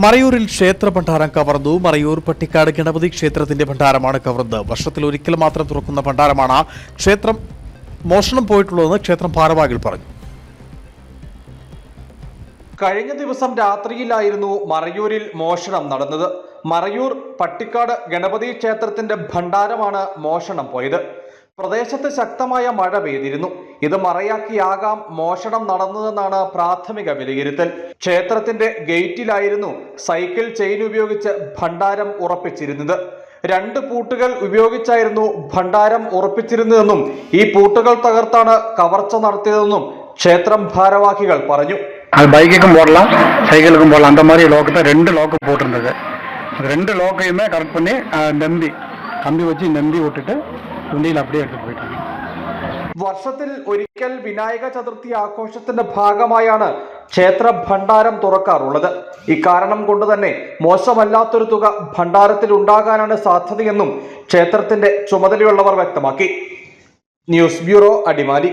മറയൂരിൽ ക്ഷേത്ര ഭണ്ഡാരം കവർന്നു. മറയൂർ പട്ടിക്കാട് ഗണപതി ക്ഷേത്രത്തിന്റെ ഭണ്ഡാരമാണ് കവർന്നത്. വർഷത്തിൽ ഒരിക്കൽ മാത്രം തുറക്കുന്ന ഭണ്ഡാരമാണ് ക്ഷേത്രം മോഷണം പോയിട്ടുള്ളതെന്ന് ക്ഷേത്രം ഭാരവാഹികൾ പറഞ്ഞു. കഴിഞ്ഞ ദിവസം രാത്രിയിലായിരുന്നു മറയൂരിൽ മോഷണം നടന്നത്. മറയൂർ പട്ടിക്കാട് ഗണപതി ക്ഷേത്രത്തിന്റെ ഭണ്ഡാരമാണ് മോഷണം പോയത്. പ്രദേശത്ത് ശക്തമായ മഴ പെയ്തിരുന്നു. ഇത് മറയാക്കിയാകാം മോഷണം നടന്നതെന്നാണ് പ്രാഥമിക വിലയിരുത്തൽ. ക്ഷേത്രത്തിന്റെ ഗേറ്റിലായിരുന്നു സൈക്കിൾ ചെയിൻ ഉപയോഗിച്ച് ഭണ്ഡാരം ഉറപ്പിച്ചിരുന്നത്. രണ്ട് പൂട്ടുകൾ ഉപയോഗിച്ചായിരുന്നു ഭണ്ഡാരം ഉറപ്പിച്ചിരുന്നതെന്നും ഈ പൂട്ടുകൾ തകർത്താണ് കവർച്ച നടത്തിയതെന്നും ക്ഷേത്രം ഭാരവാഹികൾ പറഞ്ഞു. அது பைக்குக்கும் போடலாம் சைக்கிளுக்கும் போடலாம் அந்த மாதிரி രണ്ട് தான் ரெண்டு லோக்கு രണ്ട് அது കറക്റ്റ് லோக்கையுமே கரெக்ட் பண்ணி நம்பி கம்பி வச்சு நம்பி விட்டுட்டு പോയിട്ടുണ്ട്. വർഷത്തിൽ ഒരിക്കൽ വിനായക ചതുർത്ഥി ആഘോഷത്തിന്റെ ഭാഗമായാണ് ക്ഷേത്ര ഭണ്ഡാരം തുറക്കാറുള്ളത്. ഇക്കാരണം കൊണ്ട് തന്നെ മോശമല്ലാത്തൊരു തുക ഭണ്ഡാരത്തിൽ ഉണ്ടാകാനാണ് സാധ്യതയെന്നും ക്ഷേത്രത്തിന്റെ ചുമതലയുള്ളവർ വ്യക്തമാക്കി. News bureau Adimali.